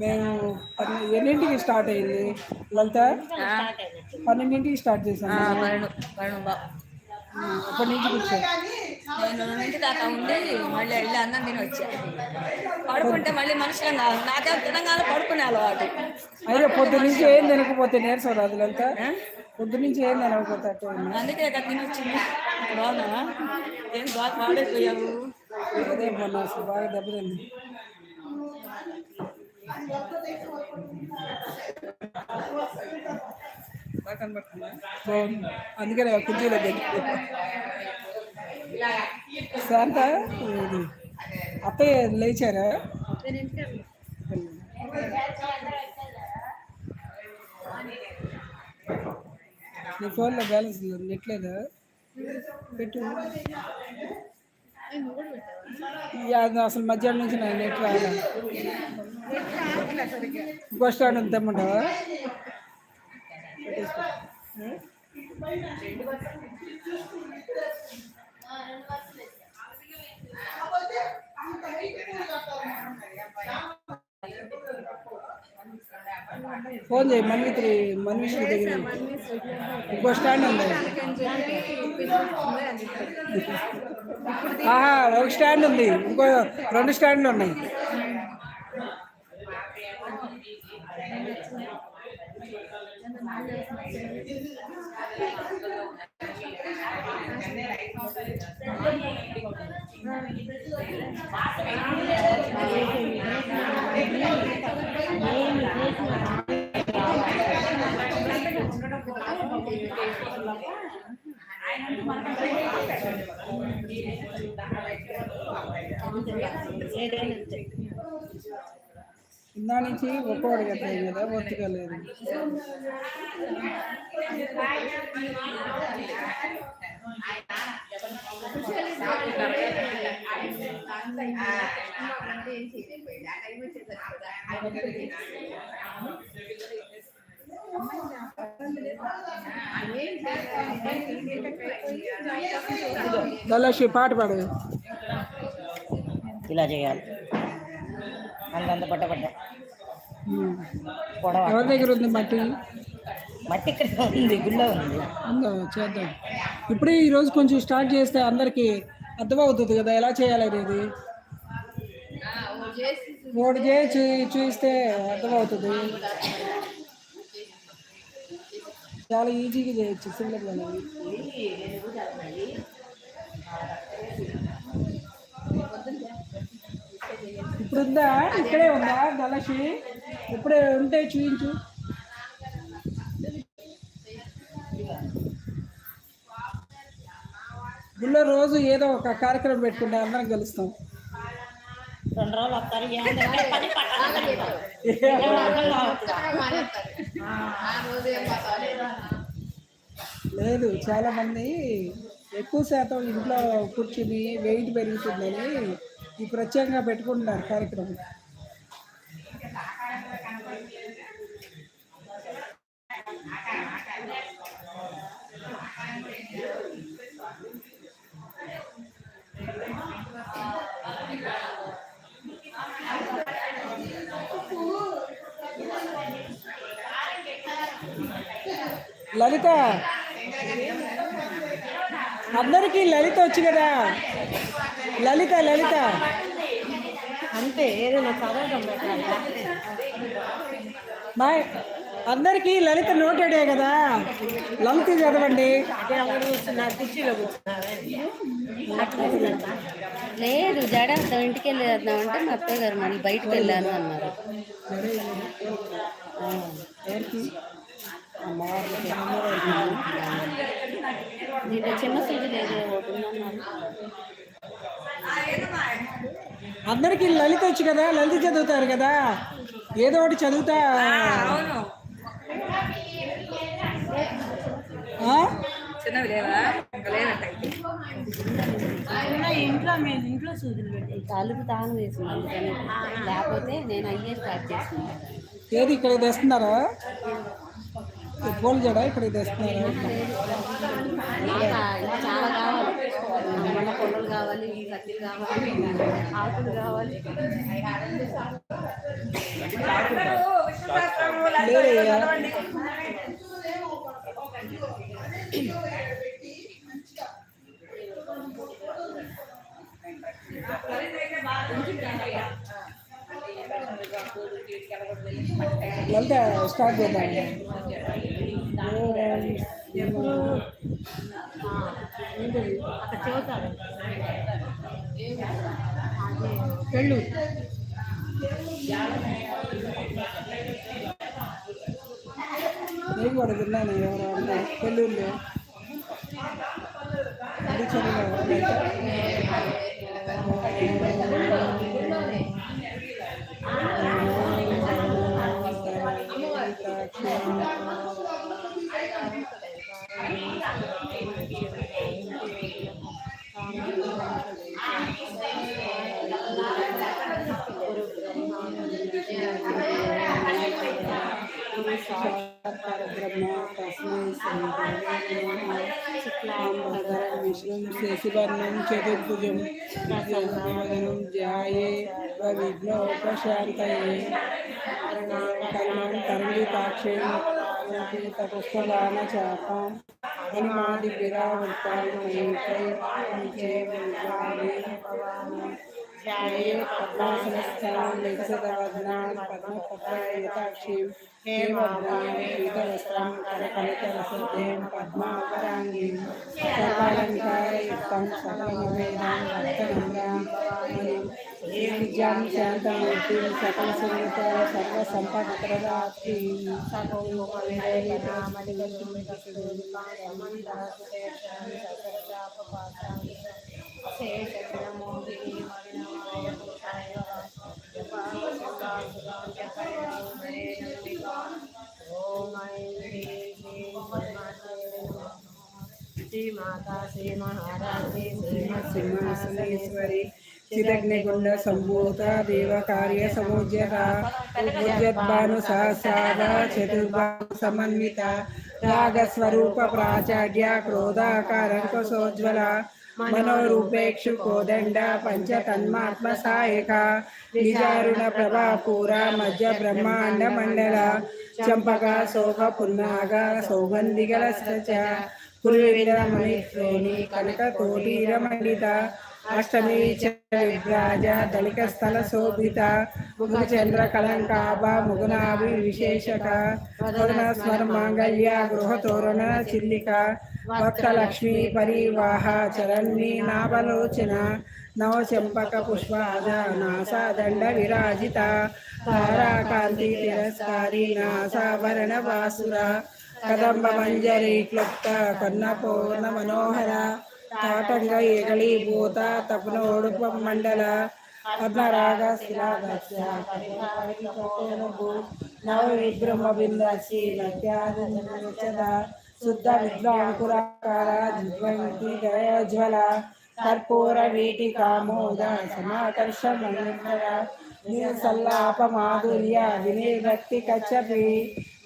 మేము. ఎన్నింటికి స్టార్ట్ అయింది? లలిత? పన్నెండింటికి స్టార్ట్ చేశాను. పన్నెండు పన్నెండు. అప్పటి నుంచి కూర్చో? నేను రెండింటి దాకా ఉండి మళ్ళీ వెళ్ళి అన్నం తిని వచ్చా పడుకుంటే మళ్ళీ మనుషులు నాకేం తినగానే పడుకునే అలవాటు. అయితే పొద్దు నుంచి ఏం తినకపోతే నీరసం రాదు లలిత పొద్దు నుంచి ఏం తినకపోతే. అందుకే కదా తిని వచ్చింది బాగున్నా ఏం బాగా పాడైపోయావు? అదే మొన్న అసలు బాగా దెబ్బతింది. బాగా కనబడుతుందా? అందుకనే కుర్చీలో దగ్గర శాంత? ఇది అత్తయ్య లేచారా? నీ ఫోన్లో బ్యాలెన్స్ నెట్ లేదా పెట్టు అసలు మధ్యాహ్నం నుంచి నేను నెట్ రాదా బస్ స్టాండ్ ఉంది తెమ్మంటావా? ఫోన్ చేయి మన్విత్రి మన్విష్కి దగ్గర ఇంకో స్టాండ్ ఉంది. ఆహా ఒక స్టాండ్ ఉంది. ఇంకో రెండు స్టాండ్లు ఉన్నాయి. ఇందా నుంచి ఒక్కోటి కట్టాయి కదా ఒత్తిగా లేదు దళాషి పాట పాడు ఇలా చేయాలి. అంతంత పట్ట పట్ట. పొడవ? ఎవరి దగ్గర ఉంది మట్టి? మట్టి ఇక్కడ ఉంది గుళ్ళో ఉంది. చేద్దాం. ఇప్పుడే ఈరోజు కొంచెం స్టార్ట్ చేస్తే అందరికీ అర్థమవుతుంది కదా ఎలా చేయాలనేది ఒకటి చేసి చూ- చూస్తే అర్థమవుతుంది. చాలా ఈజీగా చేయొచ్చు సింపుల్ ఉందా? ఇక్కడే ఉందా గలషి ఇప్పుడే ఉంటే చూపించు గుళ్ళో రోజు ఏదో ఒక కార్యక్రమం పెట్టుకుంటే అందరం కలుస్తాం రెండు రోజులు వస్తారు లేదు చాలా మంది ఎక్కువ శాతం ఇంట్లో కూర్చుని వెయిట్ పెరుగుతుందని ఈ ప్రత్యేకంగా పెట్టుకుంటున్నారు కార్యక్రమం. లలిత అందరికీ లలిత వచ్చి కదా. లలిత లలిత. అంతే ఏదైనా చదవడం మా అందరికీ లలిత నోటెడే కదా. లలిత చదవండి. లేదు జడ ఇంటికి వెళ్ళేద్దాం అంటే మా అత్తయ్య గారు మళ్ళీ బయటకు వెళ్ళాను అన్నారు. దీంట్లో చిన్న సూది లేదు ఒకటి అందరికీ లలిత వచ్చు కదా లలిత చదువుతారు కదా. ఏదో ఒకటి చదువుతా. ఇంట్లో మేము ఇంట్లో సూదులు పెట్టి తలుపు తాను లేకపోతే నేను అయ్యే స్టార్ట్ చేసింది ఏది ఇక్కడ తెస్తున్నారా? పూల జడ ఇక్కడ తెస్తున్నారా? మన పొలాలు కావాలి కత్తిలు కావాలి ఆకులు కావాలి లేదయ్యా లలిత స్టార్ట్ చేద్దాం అక్కడ చెబుతారు పెళ్ళు నేను కూడా విన్నాను ఎవరో అన్న పెళ్ళూరులో బ్రహ్మ శశివర్ణం చతుర్భుజం విద్యానం ధ్యాయే విఘ్నోపశాంతయే కర్మం కర్మితాక్షే తపస్వదాన చాపం पद्मासनस्थानं लैसदवदनां पद्मपत्राय यथाक्षीं हेमद्रां पीतवस्त्रां करकलितवसुद्धें पद्माकराङ्गीं सर्वालङ्कारयुक्तं सर्वमेधां रक्तगङ्गां गिरिजां शान्तामूर्तिं सकल सुरत सर्वसम्पदप्रदात्रीं सकोयोगमणिगन्तुमिदसुदुर्गां रमणदासते शरणसकरचापपासां शेषनमोदिनीं श्री माता श्री महाराजे श्री सिंहासनेश्वरी चिदग्निकुण्ड सम्भूत देवकार्यसमुज्यता उद्यद्भानुसहस्रार चतुर्भानुसमन्विता रागस्वरूपप्राचार्य क्रोधाकारङ्कुशोज्ज्वला मनोरूपेक्षु చంపక కనక కోటీరమండిత అష్టమి విభ్రాజ దళిక స్థల శోభిత ముఖచంద్ర కలంకాభ ముగునాభి విశేషక వదన స్మర మాంగళ్య గృహ తోరణ చిల్లిక భక్త లక్ష్మీ పరివాహ చరణి నాభలోచన నవచంపక పుష్పాద నాసాదండ విరాజిత తారాకాంతి తిరస్కారి నాసాభరణ వాసుర కదంబ మంజరి క్లుప్త కన్న పూర్ణ మనోహర తాటంగ ఏకళీభూత తపనోడుప మండల పద్మరాగ శిలాగస్య నవ విభ్రమ బిందాసి నత్యాద శుద్ధ విద్వాంకురాకార జిద్వంతి గయోజ్వల కర్పూర వీటి కామోద సమాకర్ష మంగళ సల్లాప మాధుర్య వినిర్భక్తి కచ్చపి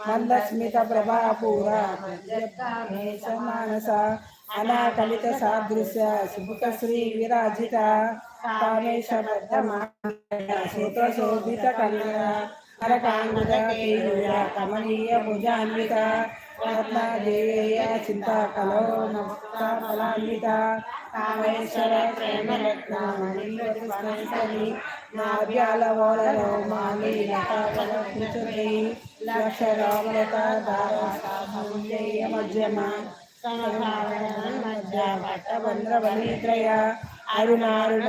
మందస్మిత ప్రభాపూర మానస అనాకలిత సాదృశ్య సుముఖ శ్రీ విరాజిత కామేశోభిత సూత్ర శోభిత కేయూర కమనీయ భుజాన్విత రత్నదేయ చింతా కలో నక్త కామేశ్వర ప్రేమరత్న మణిస్మరి నాభ్యాల ఓలలో మాలి లతావల కూచుని లక్ష రామలత దార మధ్యమ మధ్య పట్టబంద్ర వనిత్రయ అరుణారుణ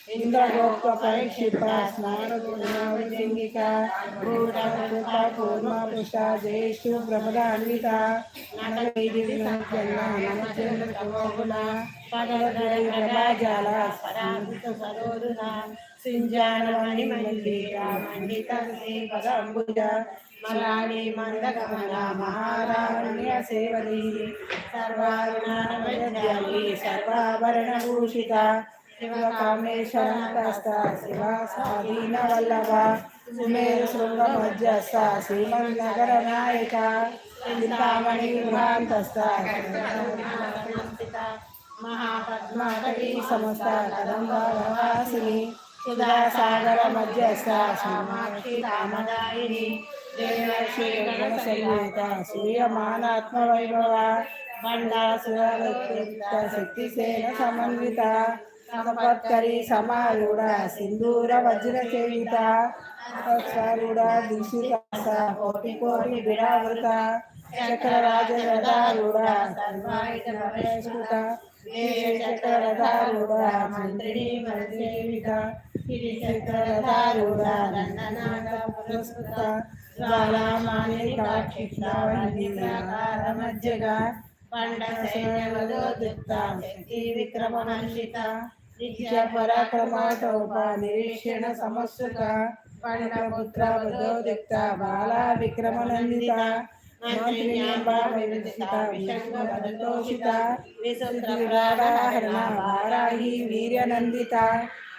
వస్త్రవి ఇంద్రగోప్త పరీక్షిత స్నానగుణిక భూటకృత జ్యేష్ఠు ప్రమదాన్విత నమచంద్రగుణ సింజానమణి మండిత పదంబుజ మలాని మహారాణ్య సేవలి శివకామేశ్వర శివకామేశ్వరంతస్థ శివ స్వాధీన వల్లభ సుమేరు శృంగ మధ్యస్థ శ్రీమన్నగర నాయక చింతామణి గృహాంతస్థ మహాపద్మాకటి సమస్త కదంబాసిని సుధాసాగర మధ్యస్థ శ్రీమాక్షి కామదాయిని. దేవర్షి సంగీత సూయమానాత్మ వైభవ బండాసుర శక్తి సేన సమన్విత. సపత్కరి సమారుడ సింధూర వజ్ర చేయుత. స్వరూఢ దీక్షిత కోటి కోటి విరావృత చక్రరాజ రథారుడ సర్వాయుధ పరిష్కృత చక్రరథారూఢ మంత్రిణి పరిసేవిత చక్రరథారూఢ దండనాథ పురస్కృత. జ్వాలామాలికాక్షిప్తావందికార మధ్యగా పండసేనవదోదిత శక్తి విక్రమహర్షిత నిత్య పరాక్రమాటోప నిరీక్షణ సమస్సుక పండపుత్ర వదోదిక్త బాల విక్రమనందిత మంత్రిణ్యాంబా వివిధిత వారాహి వీర్యనందిత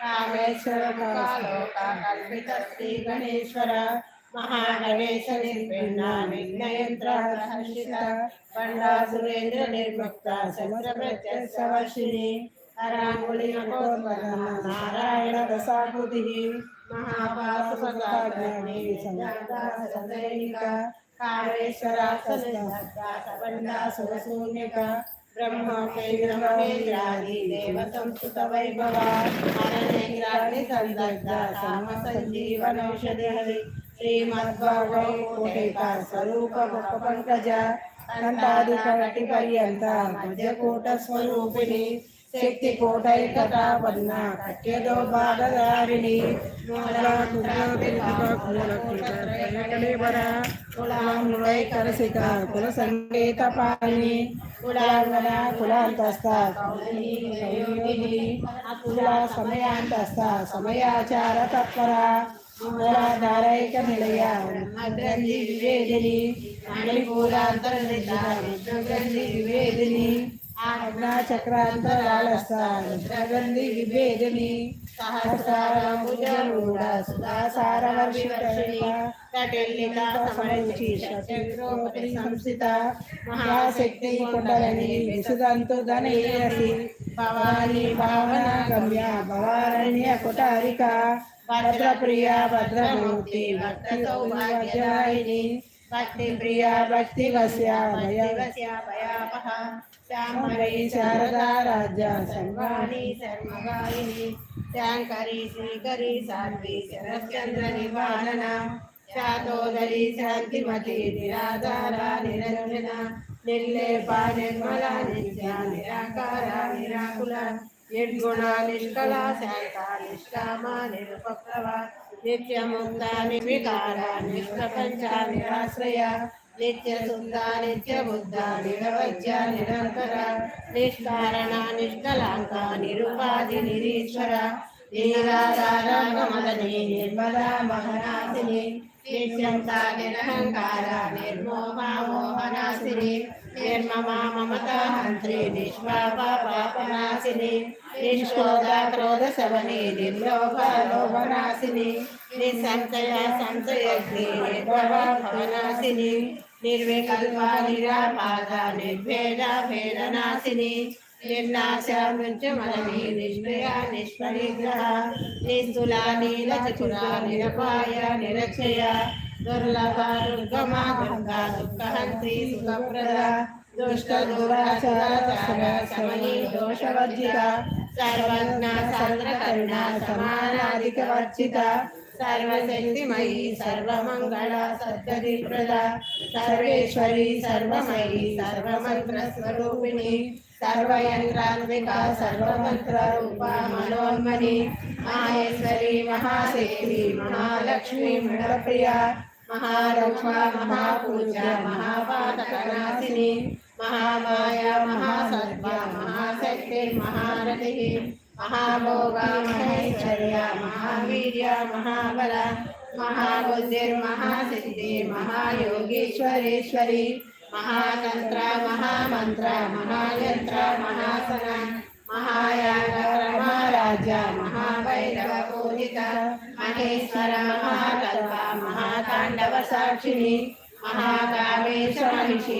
కామేశ్వర కల్పిత శ్రీ గణేశ్వర మహాగణేశ నిర్భిన్న విఘ్నయంత్ర హర్షిత పండా సురేంద్ర నిర్ముక్త శస్త్ర ప్రత్యక్ష వర్షిణి నారాయణ రసాకృతి మహాపాశుపదాగ్ని సదైనిక కాళేశ్వర పండా సురశూన్యక బ్రహ్మ కేంద్రమేంద్రాది కటి శక్తి పద్మ కట్యదో భాగదారిణి కలసిక కుల సంగీత పాణి కులాంగన కులాంతస్థ కుల సమయాంతస్థ సమయాచార తత్పర. మూలాధారైక నిలయ వివేదిని. మణిపూరాంతర్గంధి వివేదిని. ఆజ్ఞా చక్రాంతరాళస్థ విభేదిని సహస్రారూఢ సుధాసారవర్షిత సంస్థిత మహాశక్తి కుండలని విసుదంతు ధనేయసి భవాని భావన గమ్య భవారణ్య కుటారిక భద్రప్రియ భద్రమూర్తి భక్తి సౌభాగ్యవాహిని భక్తి ప్రియ భక్తి వస్య భయ భయాపహ శాంభవి శారదా రాజ్య సర్వాణి శర్మగాయిని శాంకరి శ్రీకరి సాధ్వి శరశ్చంద్ర నివారణ శాతోదరి శాంతిమతి నిరాధార నిరంజన నిర్లేప నిర్మల నిత్య నిరాకార నిరాకుల నిర్గుణ నిష్కళ శాంత నిష్కామ నిరుపప్లవ నిత్యముక్త నిర్వికార నిష్ప్రపంచ నిరాశ్రయ నిత్య శుద్ధ నిత్య బుద్ధ నిరవజ్య నిరంతర నిష్కారణ నిష్కలాంక నిరుపాధి నిరీశ్వర నీరాధారమదని నిర్మల మహనాశిని నిత్యంత నిరహంకార నిర్మోహ మోహనాశిని నిర్మమా మమత హంత్రి నిష్పాప పాపనాశిని నిష్క్రోధ క్రోధ శవని నిర్లోభ లోభనాశిని నిస్సంశయ సంశయగ్ని నిర్భవ భవనాశిని నిర్వికల్ప నిరాపాద నిర్భేద భేదనాశిని నిర్నాశ మృత్యుమలని నిష్క్రియ నిష్పరిగ్రహ నిస్తుల నీల చతుర నిరపాయ నిరక్షయ దుర్లభ దుర్గమ దుర్గా దుఃఖహంత్రి సుఖప్రద దోషవర్జిత సర్వజ్ఞ సర్వకరుణ సమానాధిక వర్జిత సర్వశక్తిమయీ సర్వమంగళ సద్గతి ప్రద సర్వేశ్వరి సర్వమయీ సర్వమంత్ర స్వరూపిణి సర్వయంత్రాత్మిక సర్వమంత్ర రూప మనోన్మణి మహేశ్వరి మహాదేవి మహాలక్ష్మి మృడప్రియ మహారక్ష మహాపూజ మహాపాతకనాశిని మహామాయ మహాసర్వ మహాశక్తి మహారథి మహాభోగ మహేశ్వర్య మహావీర్య మహాబల మహాబుద్ధిర్మహాసిద్ధి మహాయోగీశ్వరేశ్వరి మహాతంత్ర మహామంత్ర మహాయంత్ర మహాసన మహాయాగ మహారాజ మహాభైరవ పూజిత మహేశ్వర మహాకల్ప మహాతాండవ సాక్షిణి మహాకామేశ మహిషి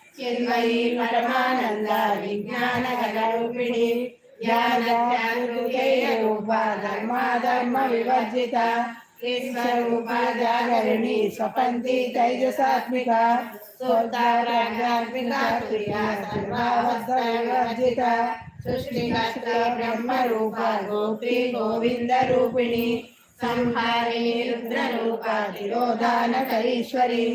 ఛాస చిన్మయీ పరమానంద విజ్ఞాన గణరూపిణి జ్ఞానజ్ఞానృతేయ రూప ధర్మాధర్మ వివర్జిత విశ్వరూప జాగరిణి స్వపంతి తైజసాత్మిక వివర్జిత సృష్టికర్త బ్రహ్మ రూప గోపి గోవింద రూపిణి సంహారిణి రుద్ర రూప తిరోధానకరీశ్వరి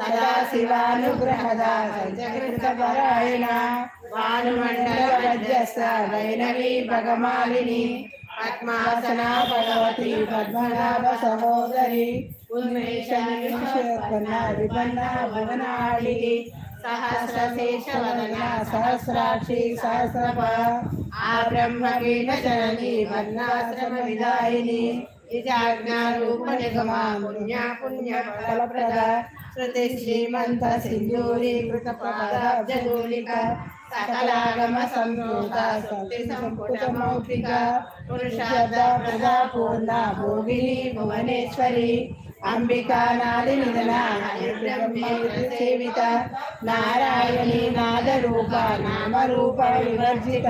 సదాశివానుగ్రహద సంచకృత భానుమండల మధ్యస్థ వైనవి భగమాలిని. పద్మాసనా భగవతి పద్మనాభ సహోదరి ఉన్మేష విమర్శన విపన్న భువనాళి సహస్రాక్షి సహస్రప. ఆ బ్రహ్మవీణ జనని వర్ణాశ్రమ విదాయిని నిజాజ్ఞారూప నిగమా పుణ్య పుణ్య ఫలప్రద శృతి శ్రీమంత సింధూరి కృతపాదాబ్జూలిక సకలాగమ సంభూత శక్తి సంపుట మౌఖిక పురుషార్థ ప్రదా పూర్ణ భోగిని భువనేశ్వరి అంబికా నాది సేవిత నారాయణి నాదరూప నామరూప వివర్జిత రూప వివర్జిత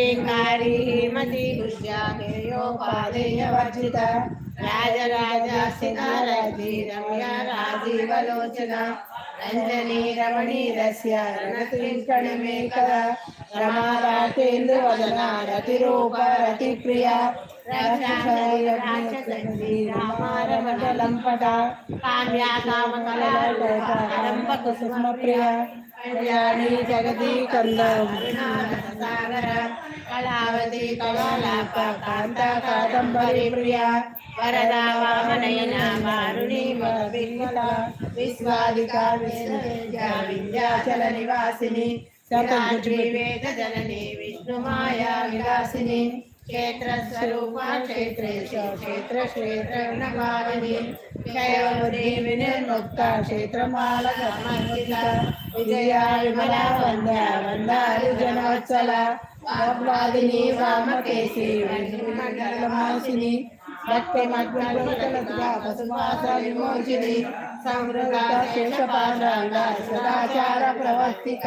ఏకారి హేమతి హృష్యోపాదేయ వర్జిత రాజరాజ సితారజి రాజీవలోచన రంజనీ రమణీ రస్య రణతింకణమేకర రమారాటేందు వదన రతిరూప రతిప్రియ రామారమటలంపట కామ్యా కామకళారంభ కుసుమ ప్రియ కళ్యాణి జగదీ కంద సాగర కళావతి కళాలాప కాంత కాదంబరి ప్రియ వరదా వామనయన వారుణి విమల విశ్వాదిక విశ్వ వింధ్యాచల నివాసిని సతాద్రి వేద జనని విష్ణుమాయా విలాసిని. క్షేత్ర స్వరూప క్షేత్రేశ క్షేత్ర క్షేత్ర నవారిణి వినిర్ముక్త క్షేత్రమాల సమర్పిత విమల వంద జనవత్సల వాగ్వాదిని వామకేశి మండలమాసిని భక్తి విమోచిని సదాచార ప్రవర్తిక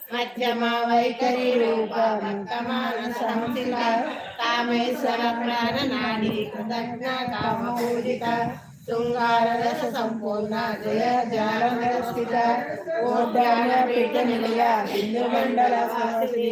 మధ్యమ వైఖరి రూప భక్తమానసంస్థిత కామేశ్వర ప్రాణనాడి కృతజ్ఞ కామ శృంగారరస సంపూర్ణ జయ జాల స్థిత నిలయ బిందు మండల వాసిని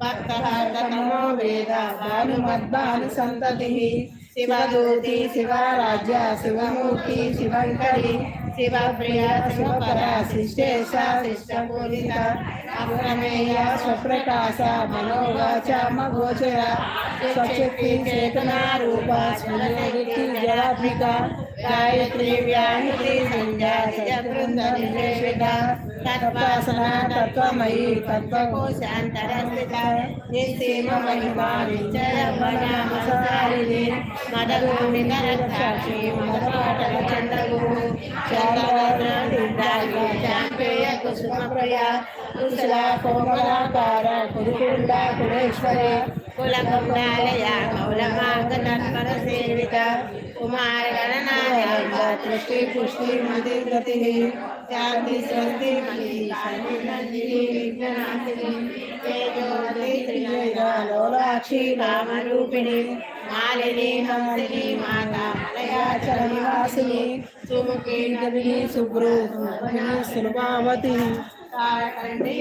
भक्तः ततमो वेद भानुमद्भानुसन्ततिः शिवदूति, शिवराज्य, शिवमूर्ति, शिवंकर शिव प्रिया शिवपरा, शिष्टेशा शिष्टपूरिता अप्रमेय स्वप्रकाश, मनोवाच मगोचर स्वशक्ति चेतनारूप स्मृति जलात्मिका गायत्री व्याहित्री सञ्जा जगृन्दनिवेशिता మగోచర తత్వాసన తత్వమయీ తత్వకోశాంతరస్థిత నిస్సీమ మహిమా నిశ్చయ మనామసారిణి మదగోమిత మదపాటల కుసుమ ప్రియ కుశల కోమలాకార కురుకుండ కులేశ్వరి कुलकुण्डालया मौलमागतत्परसेविता कुमारगणनाया मालिनी हंसिनी माता मलयाचल सुमुखी नलिनी सुब्रू सुलभावती काळकण्ठे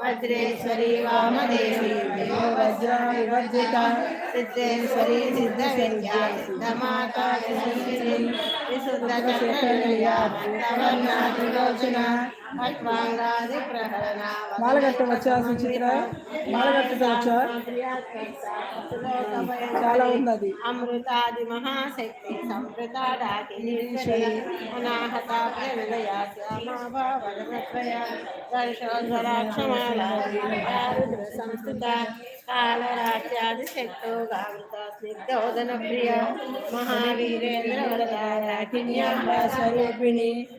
वज्रेश्वरी वामदेवी वज्रविवर्जिता सिद्धेश्वरी सिद्धविद्या सिद्धमाता सिद्धिरिन् विशुद्धचक्रया त्रिलोचना మాలగట్ట వచ్చా సుచిత్ర? మాలగట్ట వచ్చా చాలా ఉన్నది అమృతాది మహాశక్తి సంప్రదాడాకి అనాహత ప్రవిలయ శ్యామాభావరత్రయ వర్షోజ్వలాక్షమాల రుద్ర సంస్థిత కాలరాత్యాది శక్తో గామృత స్నిగ్ధోదన ప్రియ మహావీరేంద్ర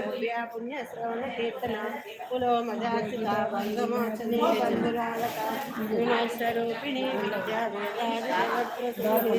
పుణ్య పుణ్య శ్రవణ కీర్తన కులోమజాచిత బంధమోచని బంధురాలక వినయస్వరూపిణి విద్యా వేదాది జగత్ప్రసాది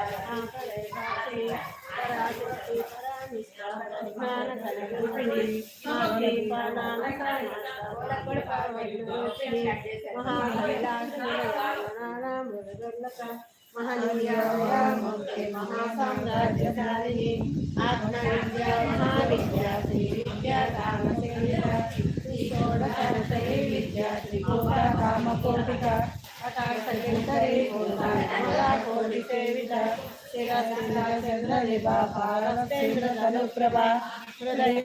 సర్వవ్యాధి మహాసామ్రాజ్యశాలిని ఆత్మవిద్యా మహావిద్యా శ్రీ విద్యా కామసేవిత శ్రీ షోడశరసై విద్యా కోటి సేవిత శిరస్కంద చంద్ర నిభా హృదయ